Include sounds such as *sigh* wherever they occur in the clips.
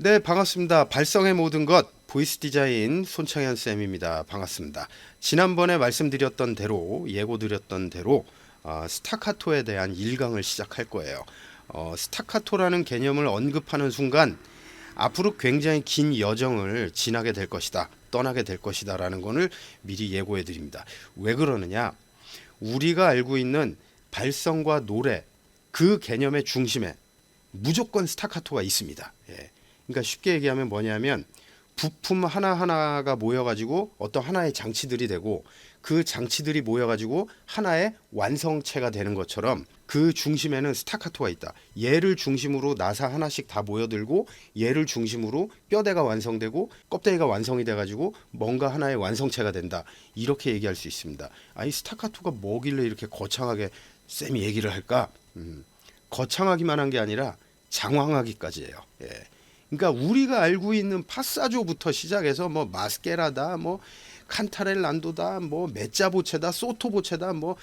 네, 반갑습니다. 발성의 모든 것 보이스 디자인 손창현 쌤입니다. 반갑습니다. 지난번에 말씀드렸던 대로 예고드렸던 대로 어, 스타카토에 대한 1강을 시작할 거예요. 어, 스타카토라는 개념을 언급하는 순간 앞으로 굉장히 긴 여정을 지나게 될 것이다. 떠나게 될 것이다라는 것을 미리 예고해 드립니다. 왜 그러느냐? 우리가 알고 있는 발성과 노래 그 개념의 중심에 무조건 스타카토가 있습니다. 예. 그러니까 쉽게 얘기하면 뭐냐면 부품 하나하나가 모여가지고 어떤 하나의 장치들이 되고 그 장치들이 모여가지고 하나의 완성체가 되는 것처럼 그 중심에는 스타카토가 있다. 얘를 중심으로 나사 하나씩 다 모여들고 얘를 중심으로 뼈대가 완성되고 껍데기가 완성이 돼가지고 뭔가 하나의 완성체가 된다. 이렇게 얘기할 수 있습니다. 아니 스타카토가 뭐길래 이렇게 거창하게 쌤이 얘기를 할까? 음, 거창하기만 한 게 아니라 장황하기까지예요. 예. 그러니까 우리가 알고 있는 파사조부터 시작해서 뭐 마스케라다, 뭐 칸타렐란도다, 뭐 메짜보체다, 소토보체다, 뭐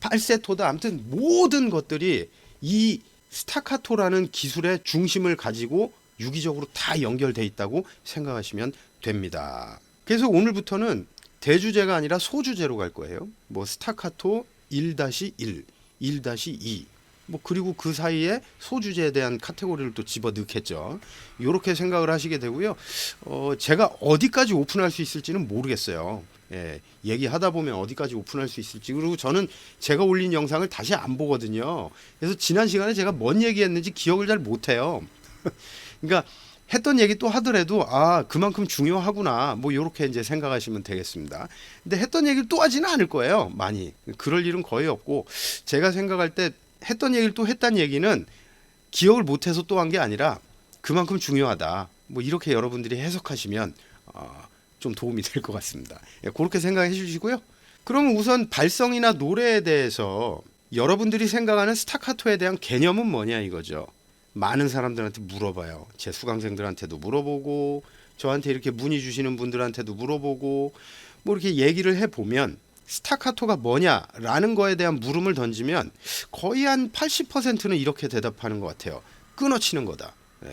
팔세토다, 아무튼 모든 것들이 이 스타카토라는 기술의 중심을 가지고 유기적으로 다 연결돼 있다고 생각하시면 됩니다. 그래서 오늘부터는 대주제가 아니라 소주제로 갈 거예요. 뭐 스타카토 1-1, 1-2, 뭐 그리고 그 사이에 소주제에 대한 카테고리를 또 집어 넣겠죠. 이렇게 생각을 하시게 되고요. 어, 제가 어디까지 오픈할 수 있을지는 모르겠어요. 예, 얘기하다 보면 어디까지 오픈할 수 있을지 그리고 저는 제가 올린 영상을 다시 안 보거든요. 그래서 지난 시간에 제가 뭔 얘기했는지 기억을 잘 못해요. *laughs* 그러니까 했던 얘기 또 하더라도 아 그만큼 중요하구나 뭐 이렇게 이제 생각하시면 되겠습니다. 근데 했던 얘기를 또 하지는 않을 거예요. 많이 그럴 일은 거의 없고 제가 생각할 때 했던 얘기를 또 했단 얘기는 기억을 못해서 또 한 게 아니라 그만큼 중요하다. 뭐 이렇게 여러분들이 해석하시면 어, 좀 도움이 될 것 같습니다. 예, 그렇게 생각해 주시고요. 그러면 우선 발성이나 노래에 대해서 여러분들이 생각하는 스타카토에 대한 개념은 뭐냐 이거죠. 많은 사람들한테 물어봐요. 제 수강생들한테도 물어보고 저한테 이렇게 문의 주시는 분들한테도 물어보고 뭐 이렇게 얘기를 해 보면 스타카토가 뭐냐라는 거에 대한 물음을 던지면 거의 한 80%는 이렇게 대답하는 것 같아요. 끊어치는 거다. 예.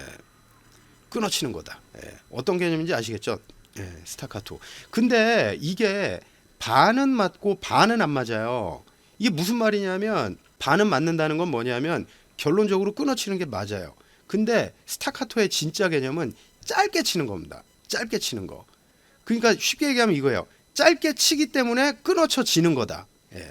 끊어치는 거다. 예. 어떤 개념인지 아시겠죠? 예. 스타카토. 근데 이게 반은 맞고 반은 안 맞아요. 이게 무슨 말이냐면 반은 맞는다는 건 뭐냐면 결론적으로 끊어치는 게 맞아요. 근데 스타카토의 진짜 개념은 짧게 치는 겁니다. 짧게 치는 거. 그러니까 쉽게 얘기하면 이거예요. 짧게 치기 때문에 끊어쳐지는 거다. 예.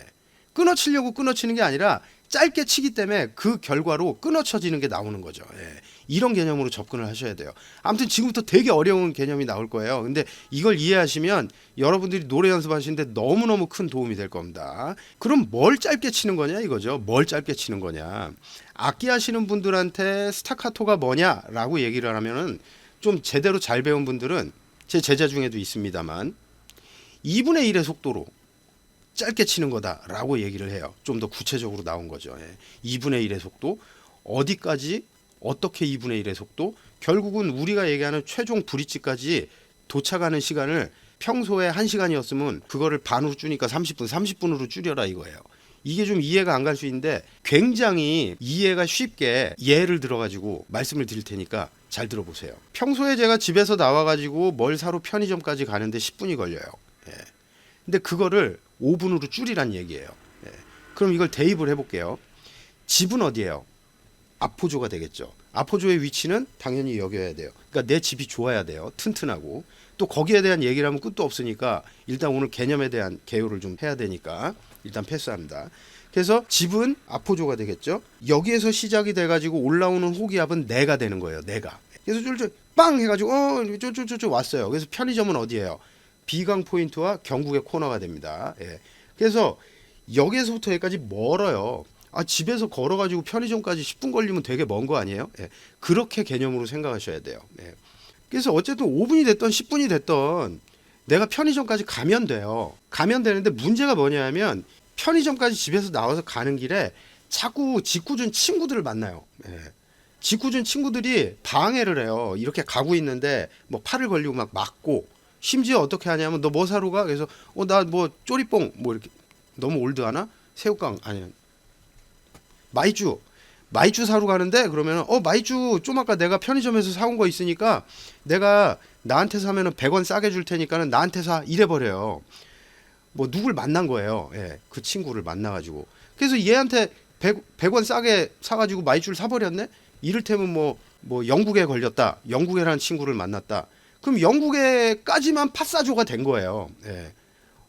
끊어치려고 끊어치는 게 아니라 짧게 치기 때문에 그 결과로 끊어쳐지는 게 나오는 거죠. 예. 이런 개념으로 접근을 하셔야 돼요. 아무튼 지금부터 되게 어려운 개념이 나올 거예요. 근데 이걸 이해하시면 여러분들이 노래 연습하시는데 너무너무 큰 도움이 될 겁니다. 그럼 뭘 짧게 치는 거냐 이거죠. 뭘 짧게 치는 거냐. 악기 하시는 분들한테 스타카토가 뭐냐라고 얘기를 하면은 좀 제대로 잘 배운 분들은 제 제자 중에도 있습니다만 2분의 1의 속도로 짧게 치는 거다라고 얘기를 해요. 좀 더 구체적으로 나온 거죠. 예. 2분의 1의 속도 어디까지 어떻게 2분의 1의 속도 결국은 우리가 얘기하는 최종 브릿지까지 도착하는 시간을 평소에 1시간이었으면 그거를 반으로 줄이니까 30분, 30분으로 줄여라 이거예요. 이게 좀 이해가 안 갈 수 있는데 굉장히 이해가 쉽게 예를 들어가지고 말씀을 드릴 테니까 잘 들어보세요. 평소에 제가 집에서 나와가지고 뭘 사러 편의점까지 가는데 10분이 걸려요. 예. 근데 그거를 5분으로 줄이란 얘기예요. 예. 그럼 이걸 대입을 해볼게요. 집은 어디예요? 아포조가 되겠죠. 아포조의 위치는 당연히 여겨야 돼요. 그러니까 내 집이 좋아야 돼요. 튼튼하고 또 거기에 대한 얘기를 하면 끝도 없으니까 일단 오늘 개념에 대한 개요를 좀 해야 되니까 일단 패스합니다. 그래서 집은 아포조가 되겠죠. 여기에서 시작이 돼가지고 올라오는 호기압은 내가 되는 거예요. 내가. 그래서 쫄쫄 빵 해가지고 어 쫄쫄쫄쫄 왔어요. 그래서 편의점은 어디예요? 비강 포인트와 경국의 코너가 됩니다. 예. 그래서 여기에서부터 여기까지 멀어요. 아 집에서 걸어가지고 편의점까지 10분 걸리면 되게 먼 거 아니에요? 예. 그렇게 개념으로 생각하셔야 돼요. 예. 그래서 어쨌든 5분이 됐던 10분이 됐던 내가 편의점까지 가면 돼요. 가면 되는데 문제가 뭐냐면 편의점까지 집에서 나와서 가는 길에 자꾸 짓궂은 친구들을 만나요. 예. 짓궂은 친구들이 방해를 해요. 이렇게 가고 있는데 뭐 팔을 걸리고 막 막고 심지어 어떻게 하냐면 너 뭐 사러 가? 그래서 어 나 뭐 쪼리뽕 뭐 이렇게 너무 올드하나? 새우깡 아니 마이쮸 마이쮸 사러 가는데 그러면 어 마이쮸 좀 아까 내가 편의점에서 사온 거 있으니까 내가 나한테 사면은 100원 싸게 줄 테니까는 나한테 사 이래 버려요. 뭐 누굴 만난 거예요. 예. 그 친구를 만나 가지고. 그래서 얘한테 100, 100원 싸게 사 가지고 마이쮸를 사 버렸네. 이를테면 뭐뭐 영국에 걸렸다. 영국에라는 친구를 만났다. 그럼 영국에까지만 파사조가 된 거예요. 예.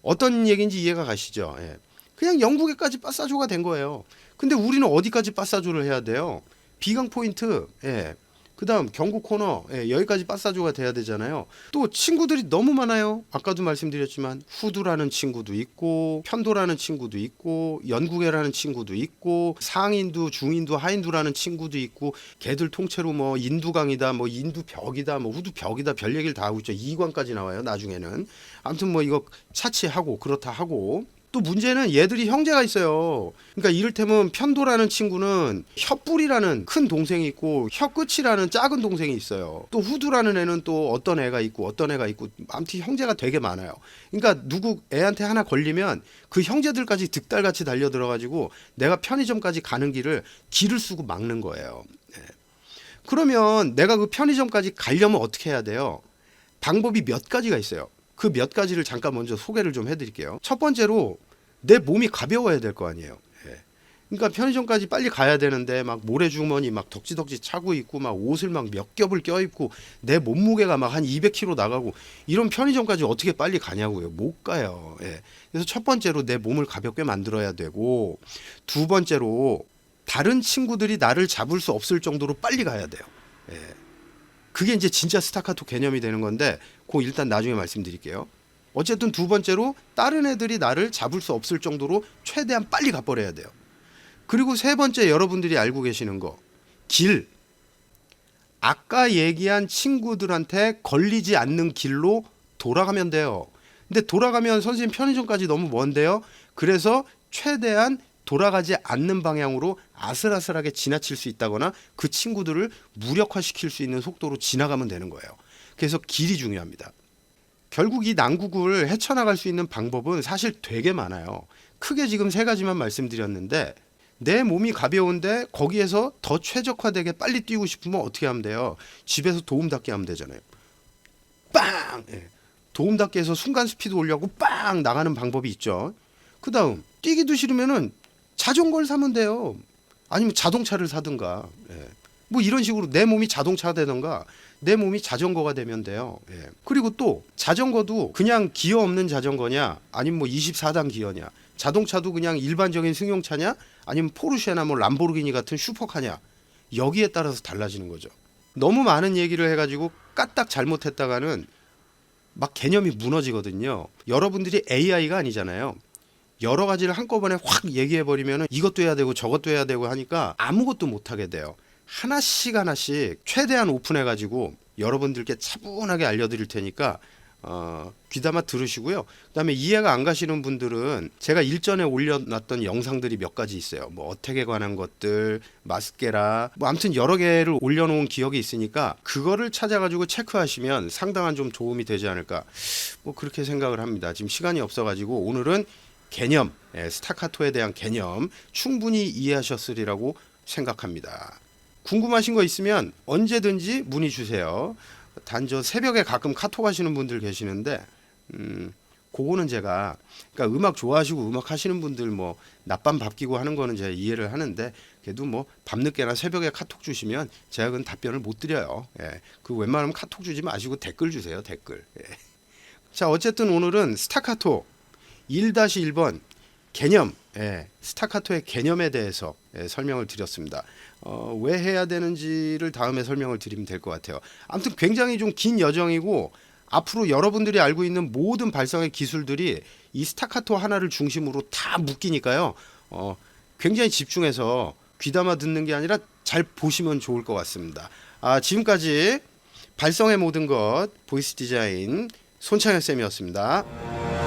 어떤 얘기인지 이해가 가시죠? 예. 그냥 영국에까지 빠사조가 된 거예요. 근데 우리는 어디까지 빠사조를 해야 돼요? 비강 포인트, 예. 그 다음 경고 코너, 예. 여기까지 빠사조가 돼야 되잖아요. 또 친구들이 너무 많아요. 아까도 말씀드렸지만 후두라는 친구도 있고 편도라는 친구도 있고 연구계라는 친구도 있고 상인도, 중인도, 하인도라는 친구도 있고 걔들 통째로 뭐 인두강이다, 뭐 인두벽이다, 뭐 후두벽이다 별 얘기를 다 하고 있죠. 이관까지 나와요. 나중에는 아무튼 뭐 이거 차치하고 그렇다 하고 또 문제는 얘들이 형제가 있어요. 그러니까 이를테면 편도라는 친구는 혀뿔이라는 큰 동생이 있고 혀끝이라는 작은 동생이 있어요. 또 후두라는 애는 또 어떤 애가 있고 어떤 애가 있고 아무튼 형제가 되게 많아요. 그러니까 누구 애한테 하나 걸리면 그 형제들까지 득달같이 달려들어 가지고 내가 편의점까지 가는 길을 길을 쓰고 막는 거예요. 예. 그러면 내가 그 편의점까지 가려면 어떻게 해야 돼요? 방법이 몇 가지가 있어요. 그 몇 가지를 잠깐 먼저 소개를 좀 해드릴게요. 첫 번째로 내 몸이 가벼워야 될 거 아니에요. 예. 그러니까 편의점까지 빨리 가야 되는데 막 모래주머니 막 덕지덕지 차고 있고 막 옷을 막 몇 겹을 껴입고 내 몸무게가 막 한 200kg 나가고 이런 편의점까지 어떻게 빨리 가냐고요. 못 가요. 예. 그래서 첫 번째로 내 몸을 가볍게 만들어야 되고 두 번째로 다른 친구들이 나를 잡을 수 없을 정도로 빨리 가야 돼요. 예. 그게 이제 진짜 스타카토 개념이 되는 건데 그 일단 나중에 말씀드릴게요. 어쨌든 두 번째로 다른 애들이 나를 잡을 수 없을 정도로 최대한 빨리 가버려야 돼요. 그리고 세 번째 여러분들이 알고 계시는 거 길. 아까 얘기한 친구들한테 걸리지 않는 길로 돌아가면 돼요. 근데 돌아가면 선생님 편의점까지 너무 먼데요. 그래서 최대한 돌아가지 않는 방향으로 아슬아슬하게 지나칠 수 있다거나 그 친구들을 무력화시킬 수 있는 속도로 지나가면 되는 거예요. 그래서 길이 중요합니다. 결국 이 난국을 헤쳐나갈 수 있는 방법은 사실 되게 많아요. 크게 지금 세 가지만 말씀드렸는데 내 몸이 가벼운데 거기에서 더 최적화되게 빨리 뛰고 싶으면 어떻게 하면 돼요? 집에서 도움닫기 하면 되잖아요. 빵! 예. 도움닫기 해서 순간 스피드 올려고 빵! 나가는 방법이 있죠. 그 다음 뛰기도 싫으면은 자전거를 사면 돼요. 아니면 자동차를 사든가. 예. 뭐 이런 식으로 내 몸이 자동차가 되던가 내 몸이 자전거가 되면 돼요. 예. 그리고 또 자전거도 그냥 기어 없는 자전거냐 아니면 뭐 24단 기어냐 자동차도 그냥 일반적인 승용차냐 아니면 포르쉐나 뭐 람보르기니 같은 슈퍼카냐 여기에 따라서 달라지는 거죠. 너무 많은 얘기를 해가지고 까딱 잘못했다가는 막 개념이 무너지거든요. 여러분들이 AI가 아니잖아요. 여러 가지를 한꺼번에 확 얘기해 버리면 이것도 해야 되고 저것도 해야 되고 하니까 아무것도 못 하게 돼요. 하나씩 하나씩 최대한 오픈해 가지고 여러분들께 차분하게 알려드릴 테니까 어, 귀담아 들으시고요. 그다음에 이해가 안 가시는 분들은 제가 일전에 올려놨던 영상들이 몇 가지 있어요. 뭐 어택에 관한 것들, 마스케라, 뭐 아무튼 여러 개를 올려놓은 기억이 있으니까 그거를 찾아가지고 체크하시면 상당한 좀 도움이 되지 않을까. 뭐 그렇게 생각을 합니다. 지금 시간이 없어가지고 오늘은 개념, 예, 스타카토에 대한 개념 충분히 이해하셨으리라고 생각합니다. 궁금하신 거 있으면 언제든지 문의 주세요. 단저 새벽에 가끔 카톡 하시는 분들 계시는데 음 그거는 제가 그러니까 음악 좋아하시고 음악 하시는 분들 뭐 낮밤 밥기고 하는 거는 제가 이해를 하는데 그래도 뭐 밤늦게나 새벽에 카톡 주시면 제가 그건 답변을 못 드려요. 예. 그 웬만하면 카톡 주지 마시고 댓글 주세요. 댓글. 예. 자, 어쨌든 오늘은 스타카토 1-1번 개념, 예, 스타카토의 개념에 대해서 예, 설명을 드렸습니다. 어, 왜 해야 되는지를 다음에 설명을 드리면 될 것 같아요. 아무튼 굉장히 좀 긴 여정이고 앞으로 여러분들이 알고 있는 모든 발성의 기술들이 이 스타카토 하나를 중심으로 다 묶이니까요. 어, 굉장히 집중해서 귀담아 듣는 게 아니라 잘 보시면 좋을 것 같습니다. 아, 지금까지 발성의 모든 것 보이스 디자인 손창현 쌤이었습니다.